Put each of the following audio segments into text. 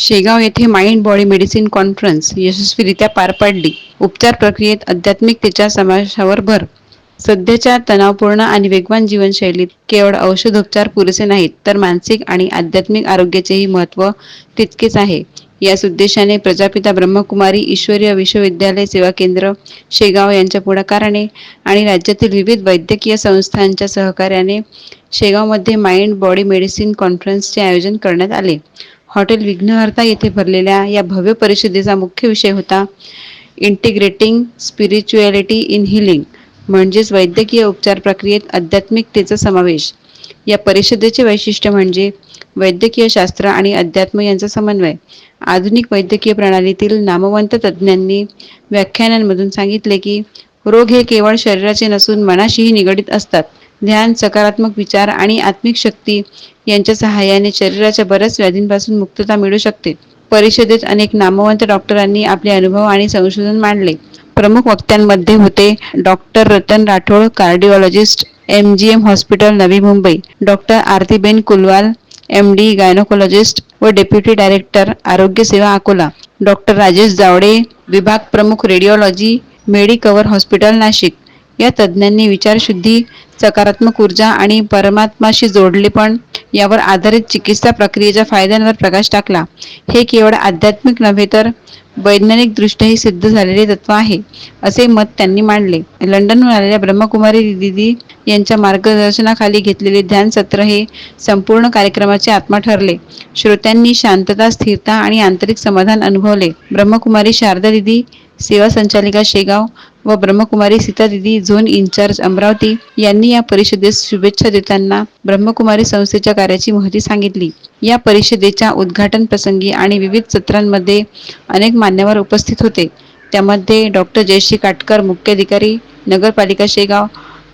शेगाव येथे mind body medicine conference यशस्वीरित्या पार पाडली. उपचार प्रक्रियेत आध्यात्मिकतेच्या समावेशावर भर. सध्याच्या तणावपूर्ण आणि वेगवान जीवनशैलीत केवळ औषधोपचार पुरेसे नाहीत तर मानसिक आणि आध्यात्मिक आरोग्याचेही महत्त्व तितकेच आहे. याच उद्देशाने प्रजापिता ब्रह्मकुमारी ईश्वरीय विश्वविद्यालय सेवा केंद्र शेगाव यांच्या पुढाकाराने आणि राज्यातील विविध वैद्यकीय संस्थांच्या सहकार्याने शेगावमध्ये माइंड बॉडी मेडिसिन कॉन्फरन्सचे आयोजन करण्यात आले. हॉटेल विघ्नहर्ता येथे भरलेल्या या भव्य परिषदेचा मुख्य विषय होता इंटिग्रेटिंग स्पिरिच्युअलिटी इन हिलिंग म्हणजेच वैद्यकीय उपचार प्रक्रियेत आध्यात्मिकतेचा समावेश. या परिषदेचे वैशिष्ट्य म्हणजे वैद्यकीय शास्त्र आणि अध्यात्म यांचा समन्वय. आधुनिक वैद्यकीय प्रणालीतील नामवंत तज्ज्ञांनी व्याख्यानांमधून सांगितले की रोग हे केवळ शरीराचे नसून मनाशीही निगडित असतात. ध्यान सकारात्मक विचार आणि आत्मिक शक्ती यांच्या सहाय्याने शरीराच्या बऱ्याच व्याधींपासून मुक्तता मिळू शकते. परिषदेत अनेक नामवंत डॉक्टरांनी आपले अनुभव आणि संशोधन मांडले. प्रमुख वक्त्यांमध्ये होते doctor Ratan Rathod cardiologist M G M hospital Navi Mumbai doctor आरतीबेन Kulwal M D gynaecologist व डेप्युटी डायरेक्टर आरोग्य सेवा अकोला. डॉक्टर राजेश जावडे विभाग प्रमुख रेडिओलॉजी मेडिकवर हॉस्पिटल नाशिक. या तज्ज्ञांनी विचारशुद्धी सकारात्मक ऊर्जा आणि परमात्माशी जोडलेपण यावर आधारित चिकित्सा प्रक्रियेच्या फायद्यांवर प्रकाश टाकला. हे केवळ आध्यात्मिक नव्हे तर वैज्ञानिक दृष्ट्याही सिद्ध झालेले तत्व आहे असे मत त्यांनी मांडले. लंडनहून आलेल्या ब्रह्मकुमारी दिदी यांच्या मार्गदर्शनाखाली घेतलेले ध्यान सत्र हे संपूर्ण कार्यक्रमाचे आत्मा ठरले. श्रोत्यांनी शांतता स्थिरता आणि आंतरिक समाधान अनुभवले. ब्रह्मकुमारी शारदा दिदी सेवा संचालिका शेगाव व ब्रह्मकुमारी सीता दिदी झोन इन्चार्ज अमरावती यांनी या परिषदेस शुभेच्छा देताना ब्रह्मकुमारी संस्थेच्या कार्याची महती सांगितली. या परिषदेच्या उद्घाटन प्रसंगी आणि विविध सत्रांमध्ये अनेक मान्यवर उपस्थित होते. त्यामध्ये डॉक्टर जयश्री काटकर मुख्याधिकारी नगरपालिका शेगाव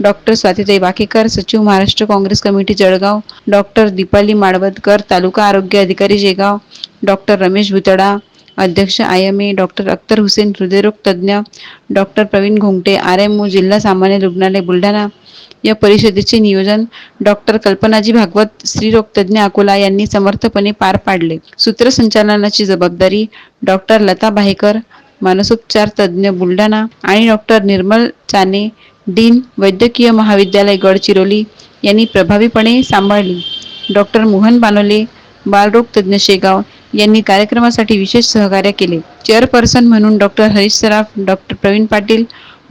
डॉक्टर स्वातीताई वाकेकर सचिव Maharashtra congress committee Jalgaon doctor Deepali Madavdakar taluka आरोग्य अधिकारी शेगाव डॉक्टर रमेश भुतडा अध्यक्ष I M A doctor Akhtar Hussain हृदयरोग तज्ज्ञ doctor Pravin घोंगटे R M O जिल्हा सामान्य रुग्णालय बुलढाणा. या परिषदेचे नियोजन डॉक्टर कल्पनाजी भागवत स्त्रीरोगतज्ज्ञ अकोला यांनी समर्थपणे पार पाडले. सूत्रसंचालनाची जबाबदारी डॉक्टर लता बाहेकर मानसोपचार तज्ज्ञ बुलढाणा आणि डॉक्टर निर्मल चाने डीन वैद्यकीय महाविद्यालय गडचिरोली यांनी प्रभावीपणे सांभाळली. डॉक्टर मोहन बानोले बालरोग तज्ज्ञ शेगाव यांनी कार्यक्रमासाठी विशेष सहकार्य केले. चेअरपर्सन म्हणून doctor Harish Saraf doctor Praveen Patil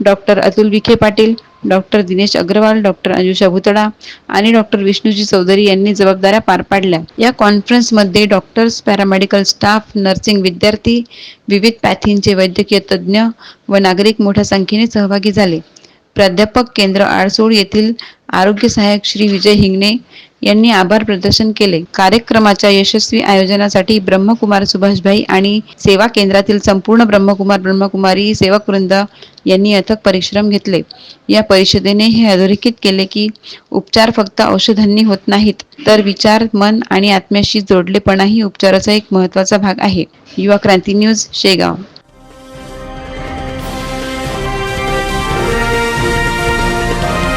doctor Atul Vikhe Patil doctor Dinesh Agarwal doctor Anjusha Bhutada आणि डॉक्टर विष्णूजी चौधरी यांनी जबाबदाऱ्या पार पाडल्या. या कॉन्फरन्समध्ये डॉक्टर्स पॅरामेडिकल स्टाफ नर्सिंग विद्यार्थी विविध पॅथींचे वैद्यकीय तज्ज्ञ व नागरिक मोठ्या संख्येने सहभागी झाले. प्राध्यापक केंद्र आळसोड येथील आरोग्य सहाय्यक श्री विजय हिंगणे यांनी आभार प्रदर्शन केले. कार्यक्रमाच्या यशस्वी आयोजनासाठी ब्रह्मकुमार सुभाषभाई आणि सेवा केंद्रातील संपूर्ण ब्रह्मकुमार ब्रह्मकुमारी सेवक वृंद यांनी अथक परिश्रम घेतले. या परिषदेने हे अधोरेखित केले की उपचार फक्त औषधांनी होत नाहीत तर विचार मन आणि आत्म्याशी जोडलेपणाही उपचाराचा एक महत्त्वाचा भाग आहे. युवा क्रांती न्यूज शेगाव.